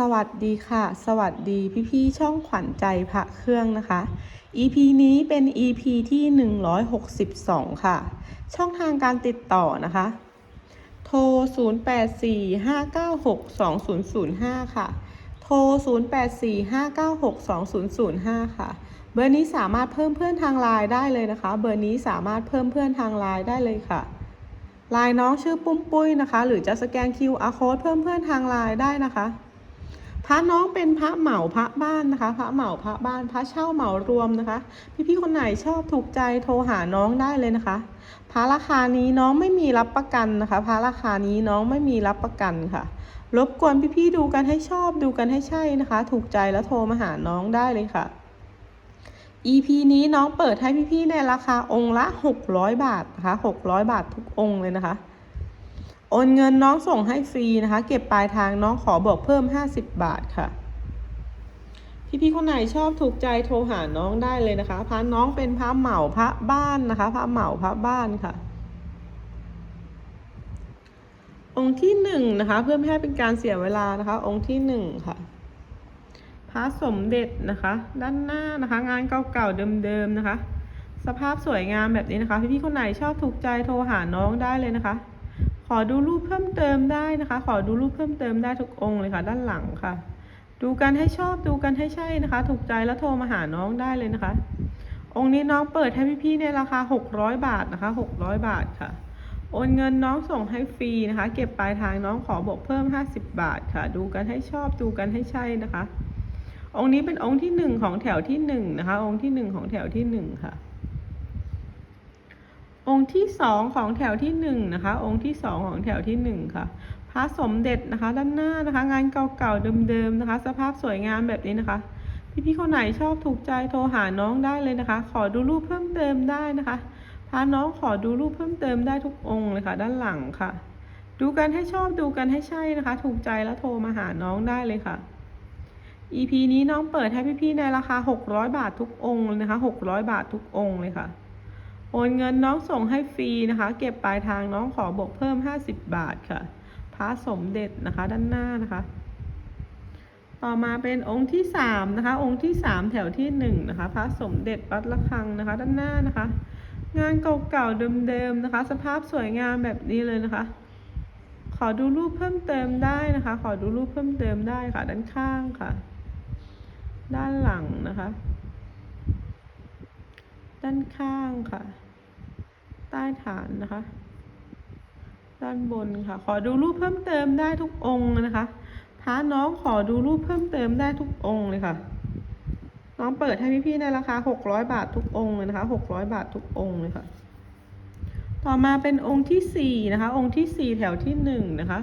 สวัสดีค่ะ สวัสดีพี่ๆช่องขวัญใจพระเครื่องนะคะ EP นี้เป็น EP ที่ 162 ค่ะ ช่องทางการติดต่อนะคะ โทร 0845962005 ค่ะ โทร 0845962005 ค่ะ เบอร์นี้สามารถเพิ่มเพื่อนทางไลน์ได้เลยนะคะ เบอร์นี้สามารถเพิ่มเพื่อนทางไลน์ได้เลยค่ะไลน์น้องชื่อปุ้มปุ้ยนะคะ หรือจะสแกน QR code เพิ่มเพื่อนทางไลน์ได้นะคะ พระน้องเป็นพระเหมาพระบ้านนะคะ พระเหมาพระบ้าน พระเช่าเหมารวมนะคะ พี่ๆคนไหนชอบถูกใจโทรหาน้องได้เลยนะคะ พระราคานี้น้องไม่มีรับประกันนะคะ พระราคานี้น้องไม่มีรับประกันค่ะ รบกวนพี่ๆดูกันให้ชอบดูกันให้ใช่นะคะ ถูกใจแล้วโทรมาหาน้องได้เลยค่ะ EP นี้น้องเปิดให้พี่ๆในราคาองค์ละ 600 บาทนะคะ600 บาททุกองค์เลยนะคะ โอนเงินน้องส่งให้ฟรีนะคะ เก็บปลายทางน้องขอบวกเพิ่ม 50 บาทค่ะ พี่ๆคนไหนชอบถูกใจโทรหาน้องได้เลยนะคะพระน้องเป็นพระเหมาพระบ้านนะคะพระเหมาพระบ้านค่ะ องค์ที่หนึ่งนะคะ เพื่อไม่ให้เป็นการเสียเวลานะคะ องค์ที่หนึ่งค่ะพระสมเด็จนะคะ ด้านหน้านะคะ งานเก่าๆเดิมๆนะคะ สภาพสวยงามแบบนี้นะคะ พี่ๆคนไหนชอบถูกใจโทรหาน้องได้เลยนะคะ ขอดูรูปเพิ่มเติมได้นะคะ ขอดูรูปเพิ่มเติมได้ทุกองค์เลยค่ะ ด้านหลังค่ะ ดูกันให้ชอบดูกันให้ใช่นะคะ ถูกใจแล้วโทรมาหาน้องได้เลยนะคะ องค์นี้น้องเปิดให้พี่ๆในราคา 600 บาทนะคะ 600 บาทค่ะ โอนเงินน้องส่งให้ฟรีนะคะ เก็บปลายทางน้องขอบวกเพิ่ม 50 บาทค่ะ ดูกันให้ชอบดูกันให้ใช่นะคะ องค์นี้เป็นองค์ที่หนึ่งของแถวที่หนึ่งนะคะ องค์ที่หนึ่งของแถวที่หนึ่งค่ะ องค์ที่สองของแถวที่หนึ่งนะคะ องค์ที่สองของแถวที่หนึ่งค่ะพระสมเด็จนะคะ ด้านหน้านะคะ งานเก่าๆเดิมๆนะคะ สภาพสวยงามแบบนี้นะคะ พี่ๆคนไหนชอบถูกใจโทรหาน้องได้เลยนะคะ ขอดูรูปเพิ่มเติมได้นะคะพาน้องขอดูรูปเพิ่มเติมได้ทุกองค์เลยค่ะ ด้านหลังค่ะ ดูกันให้ชอบดูกันให้ใช่นะคะ ถูกใจแล้วโทรมาหาน้องได้เลยค่ะ EP นี้น้องเปิดให้พี่ๆในราคา 600 บาททุกองค์เลยนะคะ 600 บาททุกองค์เลยค่ะ นเงินน้องส่งให้ฟรีนะคะ เก็บปลายทางน้องขอบวกเพิ่ม 50 บาทค่ะพระสมเด็จนะคะด้านหน้านะคะ ต่อมาเป็นองค์ที่สามนะคะ องค์ที่สามแถวที่หนึ่งนะคะ พระสมเด็จวัดระฆังนะคะ ด้านหน้านะคะ งานเก่าๆเดิมๆนะคะ สภาพสวยงามแบบนี้เลยนะคะ ขอดูรูปเพิ่มเติมได้นะคะ ขอดูรูปเพิ่มเติมได้ค่ะ ด้านข้างค่ะ ด้านหลังนะคะ ด้านข้างค่ะ ต้ฐานนะคะ ด้านบนค่ะ ขอดูรูปเพิ่มเติมได้ทุกองค์นะคะพาน้องขอดูรูปเพิ่มเติมได้ทุกองค์เลยค่ะ น้องเปิดให้พี่ๆในราคา600บาททุกองค์เลยนะคะ600บาททุกองค์เลยค่ะ ต่อมาเป็นองค์ที่สี่นะคะ องค์ที่สี่แถวที่หนึ่งนะคะ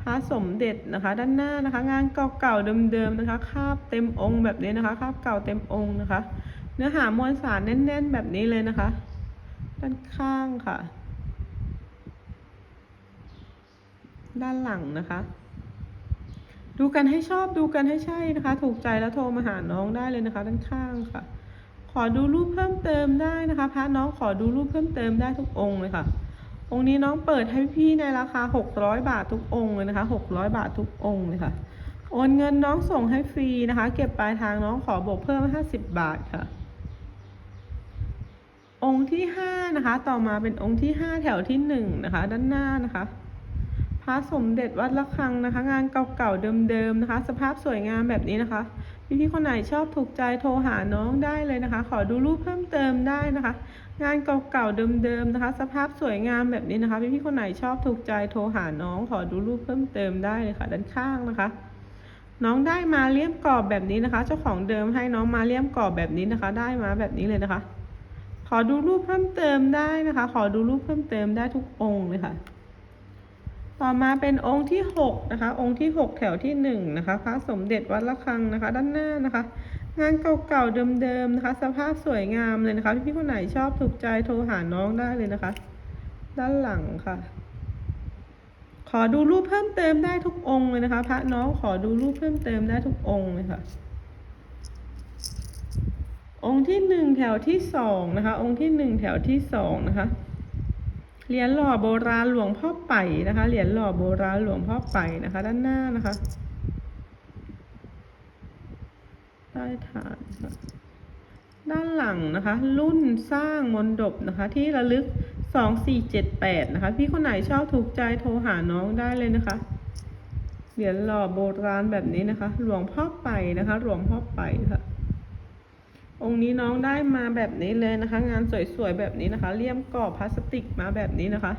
พระสมเด็จนะคะ ด้านหน้านะคะ งานเก่าๆเดิมๆนะคะคาบเต็มองค์แบบนี้นะคะคาบเก่าเต็มองค์นะคะ เนื้อหามวลสารแน่น ๆ แบบนี้เลยนะคะ ด้านข้างค่ะ ด้านหลังนะคะ ดูกันให้ชอบดูกันให้ใช่นะคะ ถูกใจแล้วโทรมาหาน้องได้เลยนะคะ ด้านข้างค่ะ ขอดูรูปเพิ่มเติมได้นะคะพระน้องขอดูรูปเพิ่มเติมได้ทุกองค์เลยค่ะ องค์นี้น้องเปิดให้พี่ในราคา 600 บาททุกองค์เลยนะคะ 600 บาททุกองค์เลยค่ะ โอนเงินน้องส่งให้ฟรีนะคะ เก็บปลายทางน้องขอบวกเพิ่ม 50 บาทค่ะ องค์ที่ห้านะคะ ต่อมาเป็นองค์ที่ห้าแถวที่หนึ่งนะคะ ด้านหน้านะคะพระสมเด็จวัดระฆังนะคะ งานเก่าๆเดิมๆนะคะ สภาพสวยงามแบบนี้นะคะ พี่ๆคนไหนชอบถูกใจโทรหาน้องได้เลยนะคะ ขอดูรูปเพิ่มเติมได้นะคะ งานเก่าๆเดิมๆนะคะ สภาพสวยงามแบบนี้นะคะพี่ๆคนไหนชอบถูกใจโทรหาน้อง ขอดูรูปเพิ่มเติมได้เลยค่ะ ด้านข้างนะคะ น้องได้มาเลี่ยมกรอบแบบนี้นะคะ เจ้าของเดิมให้น้องมาเลี่ยมกรอบแบบนี้นะคะ ได้มาแบบนี้เลยนะคะ อดูรูปเพิ่มเติมได้นะคะ ขอดูรูปเพิ่มเติมได้ทุกองค์เลยค่ะ ต่อมาเป็นองค์ที่หกนะคะ องค์ที่หกแถวที่หนึ่งนะคะ พระสมเด็จวัดระฆังนะคะ ด้านหน้านะคะ งานเก่าๆเดิมๆนะคะ สภาพสวยงามเลยนะคะ พี่ๆคนไหนชอบถูกใจโทรหาน้องได้เลยนะคะ ด้านหลังค่ะ ขอดูรูปเพิ่มเติมได้ทุกองค์เลยนะคะ พระน้องขอดูรูปเพิ่มเติมได้ทุกองค์เลยค่ะ องค์ที่หนึ่งแถวที่สองนะคะ องค์ที่หนึ่งแถวที่สองนะคะ เหรียญหล่อโบราณหลวงพ่อไป่นะคะ เหรียญหล่อโบราณหลวงพ่อไป่นะคะ ด้านหน้านะคะ ใต้ฐานค่ะด้านหลังนะคะ รุ่นสร้างมนดบนะคะ ที่ระลึก2478นะคะ พี่คนไหนชอบถูกใจโทรหาน้องได้เลยนะคะ เหรียญหล่อโบราณแบบนี้นะคะ หลวงพ่อไปนะคะ หลวงพ่อไปค่ะ องค์นี้น้องได้มาแบบนี้เลยนะคะ งานสวยๆแบบนี้นะคะ เลี่ยมกรอบพลาสติกมาแบบนี้นะคะ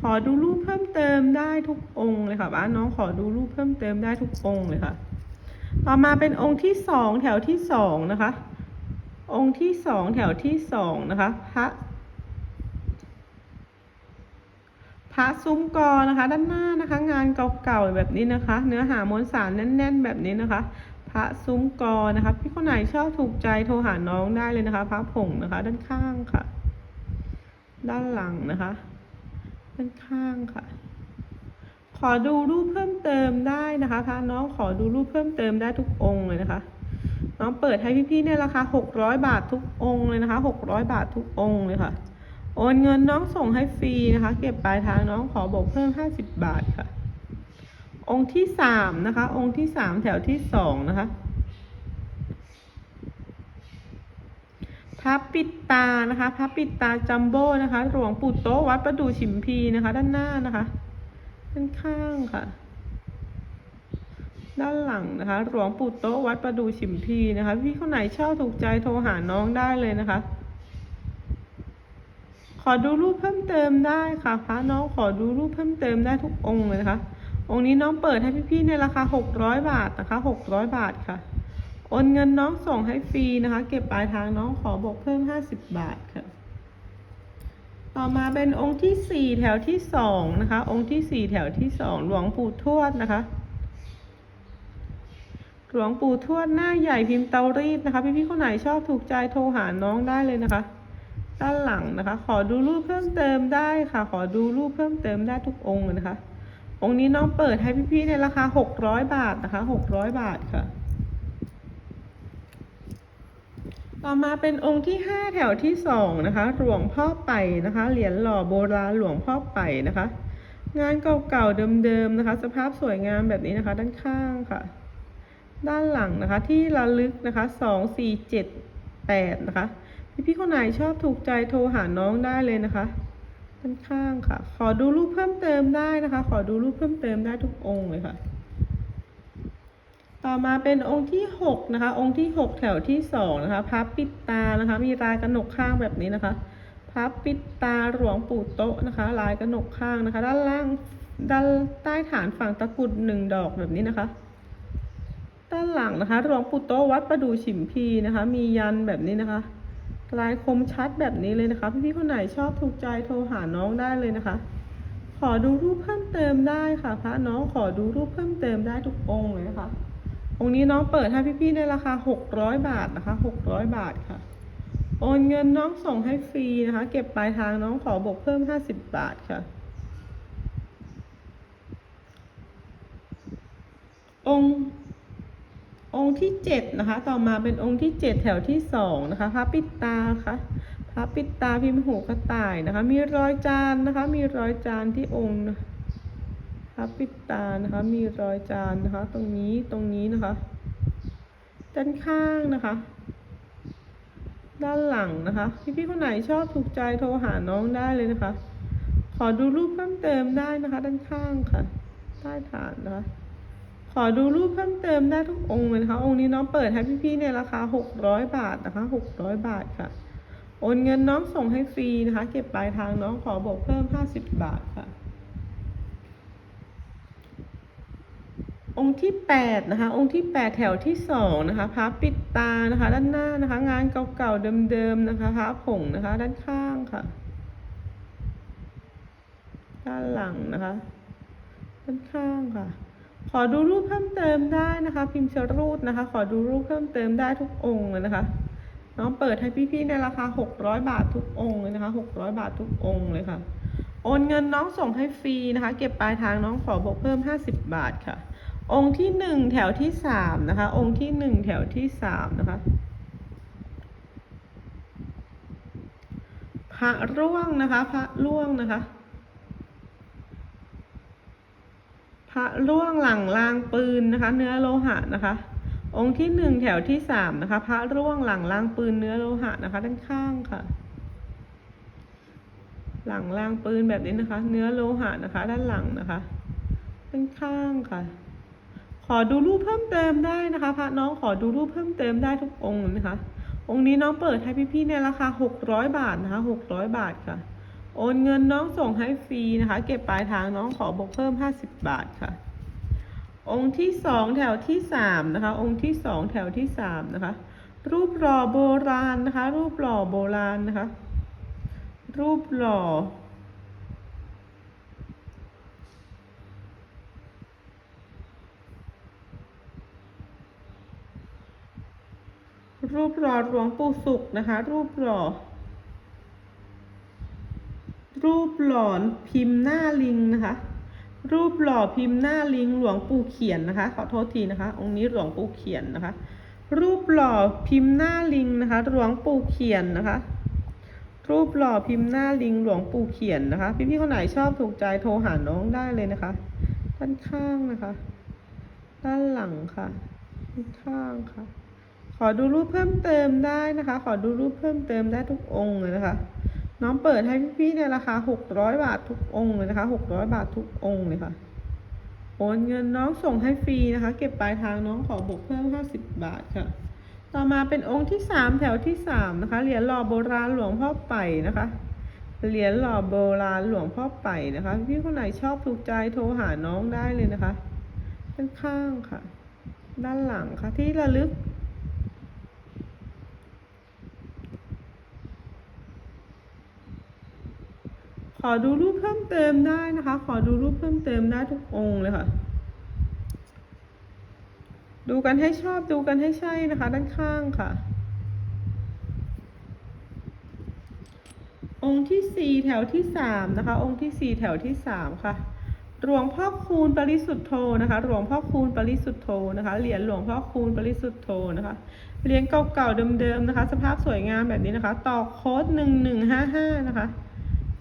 ขอดูรูปเพิ่มเติมได้ทุกองค์เลยค่ะบ้านน้องขอดูรูปเพิ่มเติมได้ทุกองค์เลยค่ะ ต่อมาเป็นองค์ที่สองแถวที่สองนะคะ องค์ที่สองแถวที่สองนะคะพระพระซุ้มกอนะคะ ด้านหน้านะคะ งานเก่าๆแบบนี้นะคะ เนื้อหามวลสารแน่น ๆ แบบนี้นะคะ พระซุ้มกอนะคะพี่คนไหนชอบถูกใจโทรหาน้องได้เลยนะคะ พระผงนะคะ ด้านข้างค่ะ ด้านหลังนะคะ ด้านข้างค่ะ ขอดูรูปเพิ่มเติมได้นะคะพระน้องขอดูรูปเพิ่มเติมได้ทุกองค์เลยนะคะ น้องเปิดให้พี่ๆในราคา600บาททุกองค์เลยนะคะ600บาททุกองค์เลยค่ะ โอนเงินน้องส่งให้ฟรีนะคะ เก็บปลายทางน้องขอบอกเพิ่ม50บาทค่ะ องค์ที่สามนะคะ องค์ที่สามแถวที่สองนะคะพระปิดตานะคะพระปิดตาจัมโบ้นะคะหลวงปู่โตะวัดประดู่ฉิมพีนะคะ ด้านหน้านะคะ ด้านข้างค่ะ ด้านหลังนะคะหลวงปู่โตะวัดประดู่ฉิมพีนะคะ พี่คนไหนเชอบถูกใจโทรหาน้องได้เลยนะคะ ขอดูรูปเพิ่มเติมได้ค่ะพระน้องขอดูรูปเพิ่มเติมได้ทุกองค์เลยนะคะ องค์นี้น้องเปิดให้พี่ๆในราคา 600 บาทนะคะ 600 บาทค่ะ โอนเงินน้องส่งให้ฟรีนะคะ เก็บปลายทางน้องขอบวกเพิ่ม 50 บาทค่ะ ต่อมาเป็นองค์ที่ 4 แถวที่ 2 นะคะ องค์ที่ 4 แถวที่ 2 หลวงปู่ทวดนะคะหลวงปู่ทวดหน้าใหญ่พิมพ์เตารีดนะคะ พี่ๆคนไหนชอบถูกใจโทรหาน้องได้เลยนะคะ ด้านหลังนะคะ ขอดูรูปเพิ่มเติมได้ค่ะ ขอดูรูปเพิ่มเติมได้ทุกองค์นะคะ องค์นี้น้องเปิดให้พี่ๆในราคา600บาทนะคะ600บาทค่ะ ต่อมาเป็นองค์ที่5แถวที่2นะคะ หลวงพ่อไปนะคะ เหรียญหล่อโบราณหลวงพ่อไปนะคะ งานเก่าๆเดิมๆนะคะ สภาพสวยงามแบบนี้นะคะ ด้านข้างค่ะ ด้านหลังนะคะที่ระลึกนะคะ2 4 7 8นะคะ พี่ๆคนไหนชอบถูกใจโทรหาน้องได้เลยนะคะ ด้านข้างค่ะ ขอดูรูปเพิ่มเติมได้นะคะ ขอดูรูปเพิ่มเติมได้ทุกองค์เลยค่ะ ต่อมาเป็นองค์ที่หกนะคะ องค์ที่หกแถวที่สองนะคะพับปิดตานะคะ มีลายกระหนกข้างแบบนี้นะคะพับปิดตาหลวงปู่โต๊ะนะคะ ลายกระหนกข้างนะคะ ด้านล่างด้านใต้ฐานฝั่งตะกรุดหนึ่งดอกแบบนี้นะคะ ด้านหลังนะคะหลวงปู่โต๊ะวัดประดู่ฉิมพีนะคะ มียันแบบนี้นะคะ ลายคมชัดแบบนี้เลยนะคะ พี่ๆคนไหนชอบถูกใจโทรหาน้องได้เลยนะคะ ขอดูรูปเพิ่มเติมได้ค่ะ พระน้องขอดูรูปเพิ่มเติมได้ทุกองค์เลยนะคะองค์นี้น้องเปิดให้พี่ๆในราคา 600 บาทนะคะ 600 บาทค่ะ โอนเงินน้องส่งให้ฟรีนะคะ เก็บปลายทางน้องขอบวกเพิ่ม 50 บาทค่ะ องค์ องค์ที่เจ็ดนะคะ ต่อมาเป็นองค์ที่เจ็ดแถวที่สองนะคะพระปิดตาค่ะพระปิดตาพิมพ์หูกระต่ายนะคะ มีรอยจานนะคะ มีรอยจานที่องค์พระปิดตานะคะ มีรอยจานนะคะ ตรงนี้ตรงนี้นะคะ ด้านข้างนะคะ ด้านหลังนะคะ พี่ๆคนไหนชอบถูกใจโทรหาน้องได้เลยนะคะ ขอดูรูปเพิ่มเติมได้นะคะ ด้านข้างค่ะ ใต้ฐานนะคะ อดูรูปเพิ่มเติมได้ทุกองค์เลยนะคะ องค์นี้น้องเปิดให้พี่ๆในราคา 600 บาทนะคะ 600 บาทค่ะ โอนเงินน้องส่งให้ฟรีนะคะ เก็บปลายทางน้องขอบอกเพิ่ม 50 บาทค่ะ องค์ที่ 8 นะคะ องค์ที่ 8 แถวที่ 2 นะคะพระปิดตานะคะ ด้านหน้านะคะ งานเก่าๆเดิมๆนะคะพระผงนะคะ ด้านข้างค่ะ ด้านหลังนะคะ ด้านข้างค่ะ ขอดูรูปเพิ่มเติมได้นะคะ พิมพ์ชรูดนะคะ ขอดูรูปเพิ่มเติมได้ทุกองค์เลยนะคะ น้องเปิดให้พี่ๆในราคา 600 บาททุกองค์เลยนะคะ 600 บาททุกองค์เลยค่ะ โอนเงินน้องส่งให้ฟรีนะคะ เก็บปลายทางน้องขอบวกเพิ่ม 50 บาทค่ะ องค์ที่หนึ่งแถวที่สามนะคะ องค์ที่หนึ่งแถวที่สามนะคะพระร่วงนะคะ พระร่วงนะคะ พ ระร่วงหลังรางปืนนะคะ เนื้อโลหะนะคะ องค์ที่หนึ่งแถวที่สามนะคะ พระร่วงหลังลางปืนเนื้อโลหะนะคะ ด้านข้างค่ะ หลังลางปืนแบบนี้นะคะ เนื้อโลหะนะคะ ด้านหลังนะคะ ด้านข้างค่ะ ขอดูรูปเพิ่มเติมได้นะคะ พระน้องขอดูรูปเพิ่มเติมได้ทุกองค์นะคะ องค์นี้น้องเปิดให้พี่ๆในราคาหกร้อยบาทนะคะหกร้อยบาทค่ะ โอนเงินน้องส่งให้ฟรีนะคะ เก็บปลายทางน้องขอบวกเพิ่มห้าสิบบาทค่ะ องค์ที่สองแถวที่สามนะคะ องค์ที่สองแถวที่สามนะคะ รูปหล่อโบราณนะคะ รูปหล่อโบราณนะคะ รูปหล่อรูปหล่อหลวงปู่สุขนะคะ รูปหล่อ รูปหล่อพิมพ์หน้าลิงนะคะ รูปหล่อพิมพ์หน้าลิงหลวงปู่เขียนนะคะ ขอโทษทีนะคะ องค์นี้หลวงปู่เขียนนะคะ รูปหล่อพิมพ์หน้าลิงนะคะ หลวงปู่เขียนนะคะ รูปหล่อพิมพ์หน้าลิงหลวงปู่เขียนนะคะ พี่ๆคนไหนชอบถูกใจโทรหาน้องได้เลยนะคะ ด้านข้างนะคะ ด้านหลังค่ะ ด้านข้างค่ะ ขอดูรูปเพิ่มเติมได้นะคะ ขอดูรูปเพิ่มเติมได้ทุกองค์เลยนะคะ น้องเปิดให้พี่ๆในราคา600บาททุกองค์เลยนะคะ600บาททุกองค์เลยค่ะ โอนเงินน้องส่งให้ฟรีนะคะ เก็บปลายทางน้องขอบวกเพิ่ม50บาทค่ะ ต่อมาเป็นองค์ที่3แถวที่3นะคะ เหรียญหล่อโบราณหลวงพ่อไป่นะคะ เหรียญหล่อโบราณหลวงพ่อไป่นะคะ พี่คนไหนชอบถูกใจโทรหาน้องได้เลยนะคะด้านข้างค่ะ ด้านหลังค่ะที่ระลึก ข อดูรูปเพิ่มเติมได้นะคะ ขอดูรูปเพิ่มเติมได้ทุกองค์เลยค่ะ ดูกันให้ชอบดูกันให้ใช่นะคะ ด้านข้างค่ะ องค์ที่สี่แถวที่สามนะคะ องค์ที่สี่แถวที่สามค่ะหลวงพ่อคูณปริสุทธโธนะคะ หลวงพ่อคูณปริสุทธโธนะคะ เหรียญหลวงพ่อคูณปริสุทธโธนะคะ เหรียญเก่าๆเดิมๆนะคะ สภาพสวยงามแบบนี้นะคะ ต่อโค้ดหนึ่งหนึ่งห้าห้านะคะ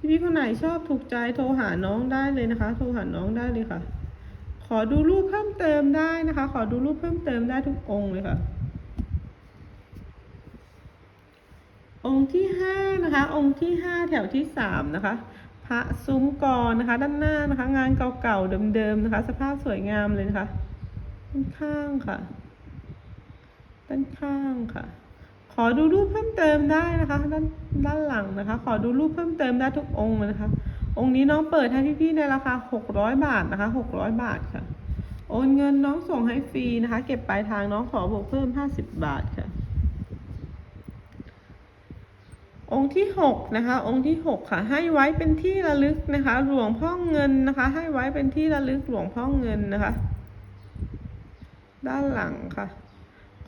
พี่ๆคนไหนชอบถูกใจโทรหาน้องได้เลยนะคะ โทรหาน้องได้เลยค่ะ ขอดูรูปเพิ่มเติมได้นะคะ ขอดูรูปเพิ่มเติมได้ทุกองค์เลยค่ะ องค์ที่ห้านะคะ องค์ที่ห้าแถวที่สามนะคะ พระซุ้มกรนะคะ ด้านหน้านะคะ งานเก่าๆเดิมๆนะคะ สภาพสวยงามเลยนะคะด้านข้างค่ะ ด้านข้างค่ะ อดูรูปเพิ่มเติมได้นะคะด้านด้านหลังนะคะ ขอดูรูปเพิ่มเติมได้ทุกองค์นะคะ องค์นี้น้องเปิดให้พี่ๆในราคา600 บาทนะคะ600 บาทค่ะ โอนเงินน้องส่งให้ฟรีนะคะ เก็บปลายทางน้องขอบวกเพิ่ม 50 บาทค่ะ องค์ที่หกนะคะ องค์ที่หกค่ะ ให้ไว้เป็นที่ระลึกนะคะ หลวงพ่อเงินนะคะ ให้ไว้เป็นที่ระลึกหลวงพ่อเงินนะคะ ด้านหลังค่ะ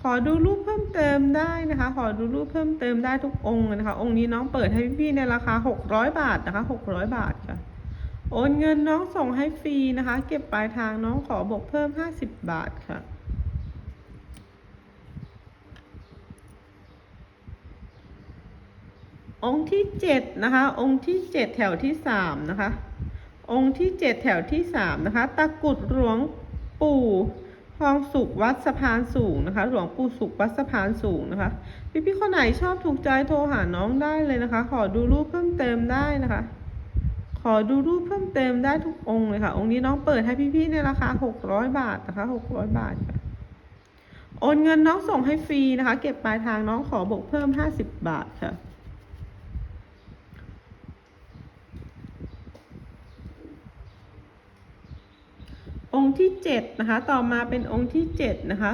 ขอดูรูปเพิ่มเติมได้นะคะ ขอดูรูปเพิ่มเติมได้ทุกองค์นะคะ องค์นี้น้องเปิดให้พี่ๆในราคา 600 บาทนะคะ 600 บาทค่ะ โอนเงินน้องส่งให้ฟรีนะคะ เก็บปลายทางน้องขอบวกเพิ่ม 50 บาทค่ะองค์ที่เจ็ดนะคะ องค์ที่เจ็ดแถวที่สามนะคะ องค์ที่เจ็ดแถวที่สามนะคะ ตะกุดหลวงปู่ ทองสุขวัดสะพานสูงนะคะ หลวงปู่สุขวัดสะพานสูงนะคะ พี่พี่ๆคนไหนชอบถูกใจโทรหาน้องได้เลยนะคะ ขอดูรูปเพิ่มเติมได้นะคะ ขอดูรูปเพิ่มเติมได้ทุกองค์เลยค่ะ องค์นี้น้องเปิดให้พี่ๆในราคา600บาทนะคะ600บาทค่ะโอนเงินน้องส่งให้ฟรีนะคะ เก็บปลายทางน้องขอบวกเพิ่ม50บาทค่ะ องค์ที่เจ็ดนะคะต่อมาเป็นองค์ที่เจ็ดนะคะ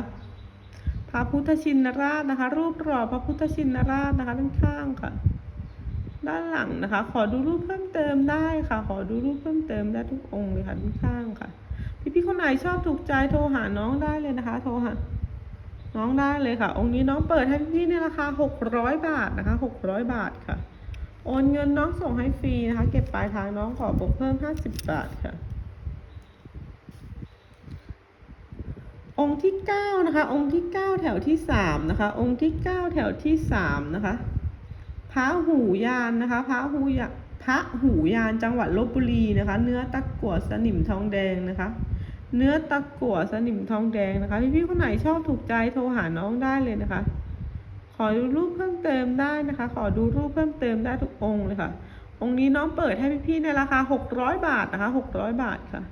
พระพุทธชินราชนะคะ รูปหล่อพระพุทธชินราชนะคะด้านข้างค่ะ ด้านหลังนะคะ ขอดูรูปเพิ่มเติมได้ค่ะ ขอดูรูปเพิ่มเติมได้ทุกองค์เลยค่ะด้านข้างค่ะ พี่ๆคนไหนชอบถูกใจโทรหาน้องได้เลยนะคะ โทรหาน้องได้เลยค่ะ องค์นี้น้องเปิดให้พี่ๆในราคา600 บาทนะคะ600 บาทค่ะ โอนเงินน้องส่งให้ฟรีนะคะ เก็บปลายทางน้องขอบวกเพิ่ม 50 บาทค่ะ องค์ที่เก้านะคะ องค์ที่เก้าแถวที่สามนะคะ องค์ที่เก้าแถวที่สามนะคะพระหูยานนะคะพระหูยาพระหูยานจังหวัดลบบุรีนะคะ เนื้อตะกั่วสนิมทองแดงนะคะ เนื้อตะกั่วสนิมทองแดงนะคะพี่ๆคนไหนชอบถูกใจโทรหาน้องได้เลยนะคะ ขอดูรูปเพิ่มเติมได้นะคะ ขอดูรูปเพิ่มเติมได้ทุกองค์เลยค่ะ องค์นี้น้องเปิดให้พี่ๆในราคา 600 บาทนะคะ 600 บาทค่ะ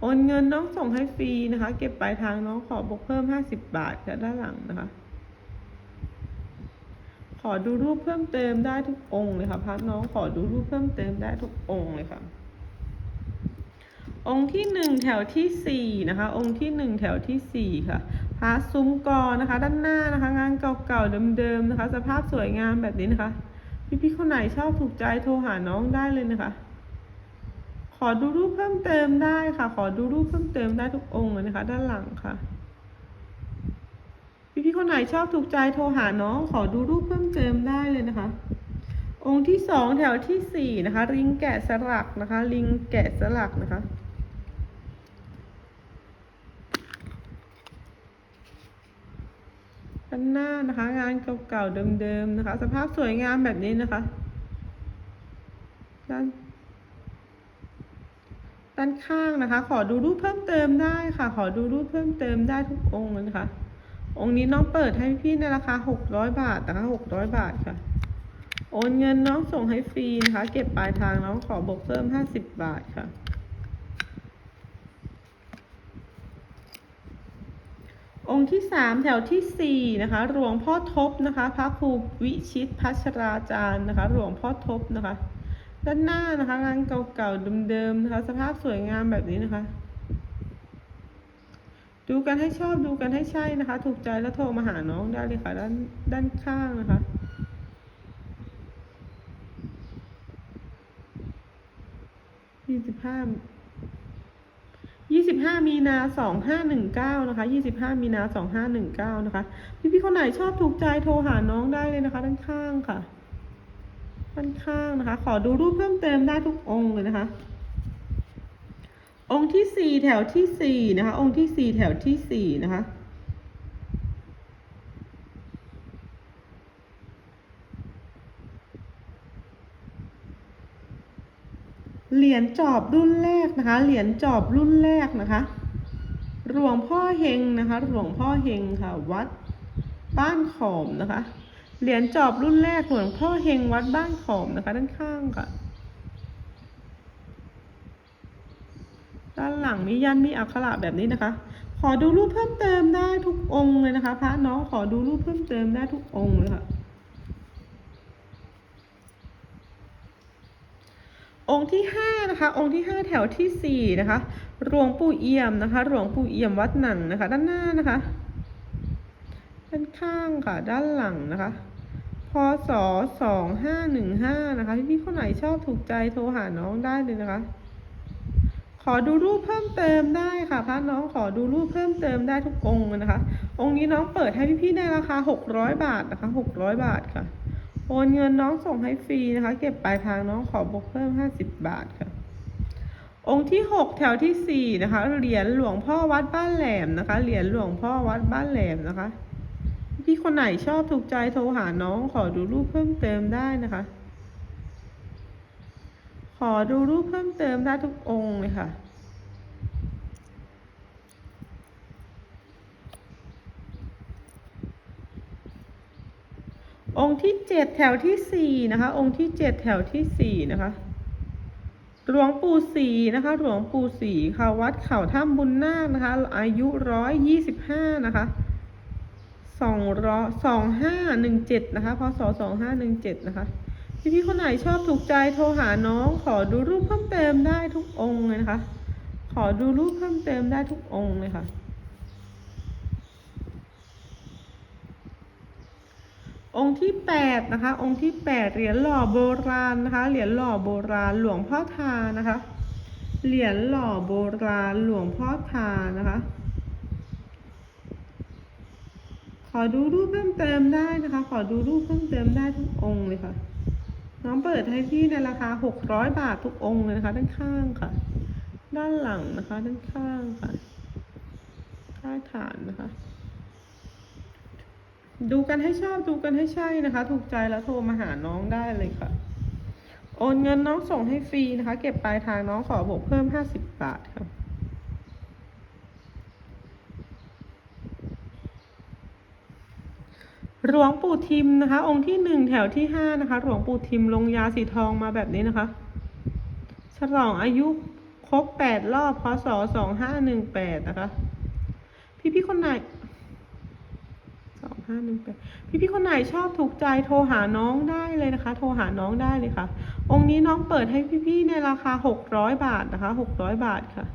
โอนเงินน้องส่งให้ฟรีนะคะ เก็บปลายทางน้องขอบวกเพิ่ม50บาทค่ะด้านหลังนะคะ ขอดูรูปเพิ่มเติมได้ทุกองค์เลยค่ะพัดน้องขอดูรูปเพิ่มเติมได้ทุกองค์เลยค่ะ องค์ที่หนึ่งแถวที่สี่นะคะ องค์ที่หนึ่งแถวที่สี่ค่ะพระซุ้มกอนะคะ ด้านหน้านะคะ งานเก่าๆเดิมๆนะคะ สภาพสวยงามแบบนี้นะคะ พี่ๆคนไหนชอบถูกใจโทรหาน้องได้เลยนะคะ ขอดูรูปเพิ่มเติมได้ค่ะ ขอดูรูปเพิ่มเติมได้ทุกองค์นะคะ ด้านหลังค่ะ พี่ๆคนไหนชอบถูกใจโทรหาน้อง ขอดูรูปเพิ่มเติมได้เลยนะคะ องค์ที่สองแถวที่สี่นะคะ ลิงแกะสลักนะคะ ลิงแกะสลักนะคะด้านหน้านะคะ งานเก่าๆเดิมๆนะคะ สภาพสวยงามแบบนี้นะคะด้าน ด้านข้างนะคะ ขอดูรูปเพิ่มเติมได้ค่ะ ขอดูรูปเพิ่มเติมได้ทุกองค์เลยนะคะ องค์นี้น้องเปิดให้พี่ในราคา600บาทนะคะ600บาทค่ะ โอนเงินน้องส่งให้ฟรีนะคะ เก็บปลายทางน้องขอบวกเพิ่ม50บาทค่ะองค์ที่สามแถวที่สี่นะคะหลวงพ่อทบนะคะ พระครูวิชิตพัชราจารย์นะคะ หลวงพ่อทบนะคะ ด้านหน้านะคะ งานเก่าๆเดิมๆนะคะ สภาพสวยงามแบบนี้นะคะ ดูกันให้ชอบดูกันให้ใช่นะคะ ถูกใจแล้วโทรมาหาน้องได้เลยค่ะ ด้านด้านข้างนะคะยี่สิบห้ายี่สิบห้ามีนาสองห้าหนึ่งเก้านะคะยี่สิบห้ามีนาสองห้าหนึ่งเก้านะคะ พี่พี่ๆคนไหนชอบถูกใจโทรหาน้องได้เลยนะคะ ด้านข้างค่ะ ด้านข้างนะคะ ขอดูรูปเพิ่มเติมได้ทุกองค์เลยนะคะ องค์ที่สี่แถวที่สี่นะคะ องค์ที่สี่แถวที่สี่นะคะเหรียญจอบรุ่นแรกนะคะ เหรียญจอบรุ่นแรกนะคะ หลวงพ่อเฮงนะคะ หลวงพ่อเฮงค่ะ วัดบ้านขอมนะคะ เหรียญจอบรุ่นแรกหลวงพ่อเฮงวัดบ้านขอมนะคะด้านข้างค่ะด้านหลังมียันมีอักขระแบบนี้นะคะ ขอดูรูปเพิ่มเติมได้ทุกองค์เลยนะคะพระน้องขอดูรูปเพิ่มเติมได้ทุกองค์เลยค่ะ องค์ที่ห้านะคะ องค์ที่ห้าแถวที่สี่นะคะหลวงปู่เอี่ยมนะคะหลวงปู่เอี่ยมวัดหนังนะคะ ด้านหน้านะคะด้านข้างค่ะ ด้านหลังนะคะ พศสองห้าหนึ่งห้านะคะพี่ๆคนไหนชอบถูกใจโทรหาน้องได้เลยนะคะ ขอดูรูปเพิ่มเติมได้ค่ะพระน้องขอดูรูปเพิ่มเติมได้ทุกองค์นะคะ องค์นี้น้องเปิดให้พี่ๆในราคา600บาทนะคะ600บาทค่ะ โอนเงินน้องส่งให้ฟรีนะคะ เก็บปลายทางน้องขอบวกเพิ่ม50บาทค่ะ องค์ที่6แถวที่4นะคะเหรียญหลวงพ่อวัดบ้านแหลมนะคะเหรียญหลวงพ่อวัดบ้านแหลมนะคะ พี่คนไหนชอบถูกใจโทรหาน้องขอดูรูปเพิ่มเติมได้นะคะ ขอดูรูปเพิ่มเติมได้ทุกองค์เลยค่ะองค์ที่เจ็ดแถวที่สี่นะคะ องค์ที่เจ็ดแถวที่สี่นะคะ หลวงปู่ศรีนะคะ หลวงปู่ศรีค่ะวัดเขาถ้ำบุญนาคนะคะ อายุร้อยยี่สิบห้านะคะ สองร้อยสองห้าหนึ่งเจ็ดนะคะพศสองห้าหนึ่งเจ็ดนะคะพี่พี่ๆคนไหนชอบถูกใจโทรหาน้อง ขอดูรูปเพิ่มเติมได้ทุกองค์เลยนะคะ ขอดูรูปเพิ่มเติมได้ทุกองค์เลยค่ะ องค์ที่แปดนะคะ องค์ที่แปดเหรียญหล่อโบราณนะคะ เหรียญหล่อโบราณหลวงพ่อทานะคะ เหรียญหล่อโบราณหลวงพ่อทานะคะ ขอดูรูปเพิ่มเติมได้นะคะ ขอดูรูปเพิ่มเติมได้ทุกองค์เลยค่ะ น้องเปิดให้พี่ในราคาหกร้อยบาททุกองค์เลยนะคะ ด้านข้างค่ะ ด้านหลังนะคะ ด้านข้างค่ะใต้ฐานนะคะ ดูกันให้ชอบดูกันให้ใช่นะคะ ถูกใจแล้วโทรมาหาน้องได้เลยค่ะ โอนเงินน้องส่งให้ฟรีนะคะ เก็บปลายทางน้องขอบวกเพิ่มห้าสิบบาทค่ะ หลวงปู่ทิมนะคะ องค์ที่หนึ่งแถวที่ห้านะคะ หลวงปู่ทิมลงยาสีทองมาแบบนี้นะคะ ฉลองอายุครบแปดรอบพศสองห้าหนึ่งแปดนะคะ พี่พี่คนไหนสองห้าหนึ่งแปดพี่พี่คนไหนชอบถูกใจโทรหาน้องได้เลยนะคะ โทรหาน้องได้เลยค่ะ องค์นี้น้องเปิดให้พี่พี่ในราคาหกร้อยบาทนะคะหกร้อยบาทค่ะ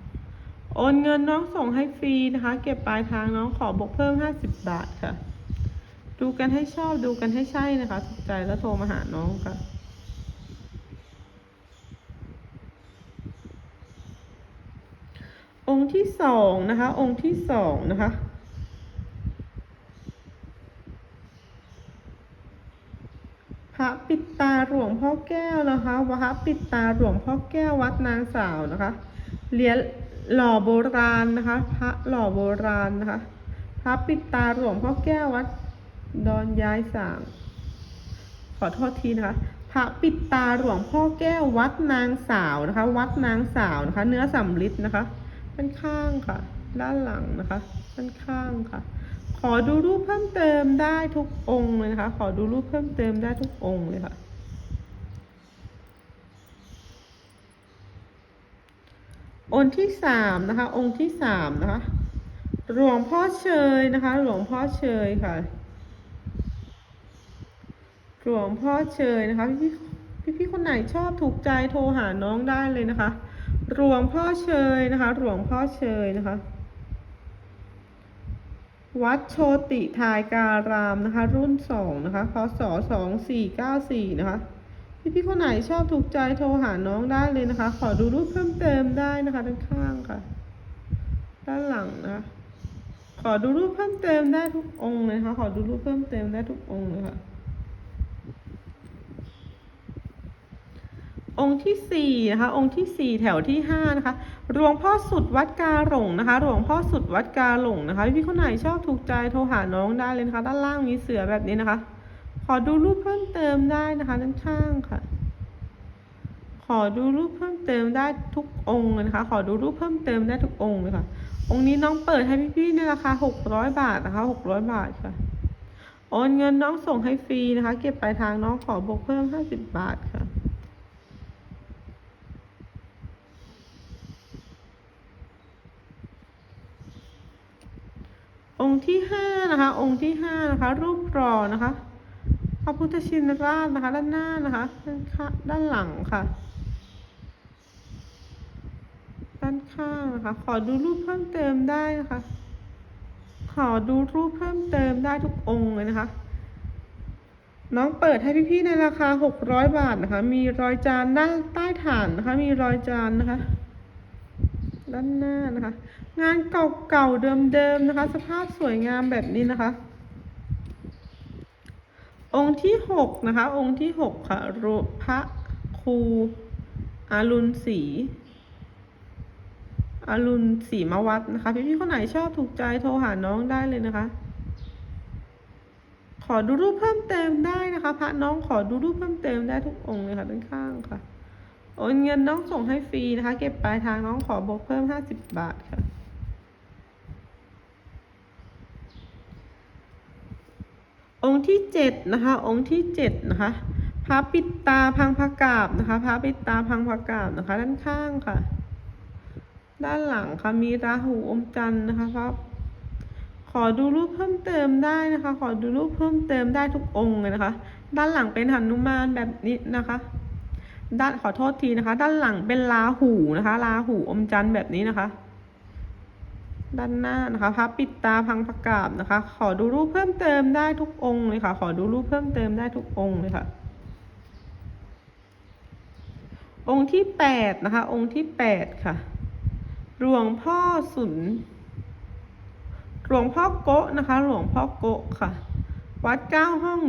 โอนเงินน้องส่งให้ฟรีนะคะ เก็บปลายทางน้องขอบวกเพิ่มห้าสิบบาทค่ะ ดูกันให้ชอบดูกันให้ใช่นะคะถูกใจแล้วโทรมาหาน้องค่ะองค์ที่สองนะคะ องค์ที่สองนะคะพระปิดตาหลวงพ่อแก้วนะคะพระปิดตาหลวงพ่อแก้ววัดนางสาวนะคะเหรียญหล่อโบราณนะคะ พระหล่อโบราณนะคะ พระปิดตาหลวงพ่อแก้ววัด ดอนย้ายสางขอโทษทีนะคะพระปิดตาหลวงพ่อแก้ววัดนางสาวนะคะ วัดนางสาวนะคะ เนื้อสำลิดนะคะด้านข้างค่ะ ด้านหลังนะคะด้านข้างค่ะ ขอดูรูปเพิ่มเติมได้ทุกองค์เลยนะคะ ขอดูรูปเพิ่มเติมได้ทุกองค์เลยค่ะองค์ที่สามนะคะ องค์ที่สามนะคะ หลวงพ่อเชยนะคะ หลวงพ่อเชยค่ะ หลวงพ่อเชยนะคะพี่พี่พี่คนไหนชอบถูกใจโทรหาน้องได้เลยนะคะ หลวงพ่อเชยนะคะ หลวงพ่อเชยนะคะ วัดโชติทายการามนะคะ รุ่นสองนะคะพศสองสี่เก้าสี่นะคะพี่พี่คนไหนชอบถูกใจโทรหาน้องได้เลยนะคะ ขอดูรูปเพิ่มเติมได้นะคะด้านข้างค่ะ ด้านหลังนะคะขอดูรูปเพิ่มเติมได้ทุกองค์เลยนะคะขอดูรูปเพิ่มเติมได้ทุกองค์เลยค่ะ องค์ที่สี่นะคะองค์ที่สี่แถวที่ห้านะคะหลวงพ่อสุดวัดกาหลงนะคะหลวงพ่อสุดวัดกาหลงนะคะพี่ๆคนไหนชอบถูกใจโทรหาน้องได้เลยนะคะ ด้านล่างมีเสือแบบนี้นะคะ ขอดูรูปเพิ่มเติมได้นะคะด้านข้างค่ะ ขอดูรูปเพิ่มเติมได้ทุกองค์นะคะ ขอดูรูปเพิ่มเติมได้ทุกองค์เลยค่ะ องค์นี้น้องเปิดให้พี่ๆในราคาหกร้อยบาทนะคะหกร้อยบาทค่ะโอนเงินน้องส่งให้ฟรีนะคะ เก็บปลายทางน้องขอบวกเพิ่มห้าสิบบาทค่ะ องค์ที่ห้านะคะ องค์ที่ห้านะคะ รูปหล่อนะคะพระพุทธชินราชนะคะ ด้านหน้านะคะด้านข้างด้านหลังค่ะ ด้านข้างนะคะ ขอดูรูปเพิ่มเติมได้นะคะ ขอดูรูปเพิ่มเติมได้ทุกองค์เลยนะคะน้องเปิดให้พี่ๆในราคาหกร้อยบาทนะคะ มีรอยจานด้านใต้ฐานนะคะ มีรอยจานนะคะ ด้านหน้านะคะ งานเก่าๆเดิมๆนะคะ สภาพสวยงามแบบนี้นะคะ องค์ที่หกนะคะ องค์ที่หกค่ะรูพระครูอารุณศรีอารุณศรีมาวัดนะคะ พี่ๆคนไหนชอบถูกใจโทรหาน้องได้เลยนะคะ ขอดูรูปเพิ่มเติมได้นะคะ พระน้องขอดูรูปเพิ่มเติมได้ทุกองค์เลยค่ะด้านข้างค่ะ โอนเงินน้องส่งให้ฟรีนะคะ เก็บปลายทางน้องขอบวกเพิ่มห้าสิบบาทค่ะ องค์ที่เจ็ดนะคะ องค์ที่เจ็ดนะคะพระปิดตาพังพระกาบนะคะพระปิดตาพังพระกาบนะคะ ด้านข้างค่ะ ด้านหลังค่ะมีราหูอมจันทร์นะคะครับขอดูรูปเพิ่มเติมได้นะคะ ขอดูรูปเพิ่มเติมได้ทุกองค์เลยนะคะ ด้านหลังเป็นหนุมานแบบนี้นะคะ ด้านขอโทษทีนะคะ ด้านหลังเป็นราหูนะคะราหูอมจันทร์แบบนี้นะคะ ด้านหน้านะคะพระปิดตาพังประกาบนะคะ ขอดูรูปเพิ่มเติมได้ทุกองค์เลยค่ะ ขอดูรูปเพิ่มเติมได้ทุกองค์เลยค่ะ องค์ที่แปดนะคะ องค์ที่แปดค่ะหลวงพ่อสุนหลวงพ่อโกะนะคะ หลวงพ่อโกะค่ะ วัดเก้าห้อง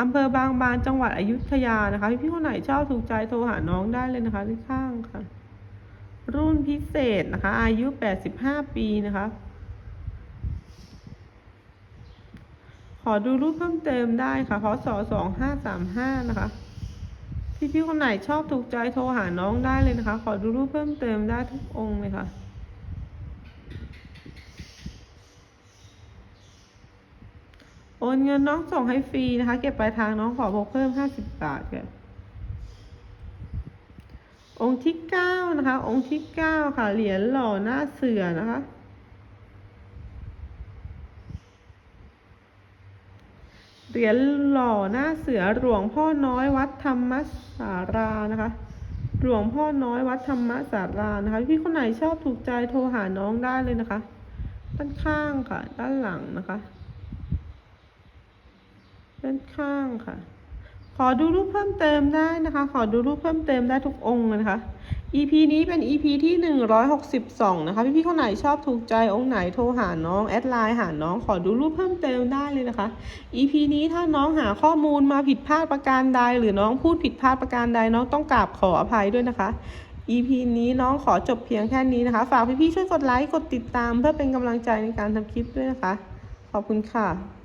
อำเภอบางบานจังหวัดอยุธยานะคะพี่คนไหนชอบถูกใจโทรหาน้องได้เลยนะคะที่ข้างค่ะ รุ่นพิเศษนะคะ อายุ 85 ปีนะคะ ขอดูรูปเพิ่มเติมได้ค่ะพศ2535 นะคะพี่ๆคนไหนชอบถูกใจโทรหาน้องได้เลยนะคะ ขอดูรูปเพิ่มเติมได้ทุกองค์เลยค่ะ โอนเงินน้องส่งให้ฟรีนะคะ เก็บปลายทางน้องขอพกเพิ่มห้าสิบบาทค่ะองค์ที่เก้านะคะ องค์ที่เก้าค่ะ เหรียญหล่อหน้าเสือนะคะ เหรียญหล่อหน้าเสือหลวงพ่อน้อยวัดธรรมสารานะคะ หลวงพ่อน้อยวัดธรรมสารานะคะ พี่คนไหนชอบถูกใจโทรหาน้องได้เลยนะคะ ด้านข้างค่ะ ด้านหลังนะคะ ด้านข้างค่ะ ขอดูรูปเพิ่มเติมได้นะคะ ขอดูรูปเพิ่มเติมได้ทุกองค์นะคะ EP นี้เป็น EP ที่ 162 นะคะ พี่ๆคนไหนชอบถูกใจองค์ไหนโทรหาน้องแอดไลน์หาน้อง ขอดูรูปเพิ่มเติมได้เลยนะคะ EP นี้ถ้าน้องหาข้อมูลมาผิดพลาดประการใด หรือน้องพูดผิดพลาดประการใดน้องต้องกราบขออภัยด้วยนะคะ EP นี้น้องขอจบเพียงแค่นี้นะคะ ฝากพี่ๆช่วยกดไลค์กดติดตาม เพื่อเป็นกำลังใจในการทำคลิปด้วยนะคะ ขอบคุณค่ะ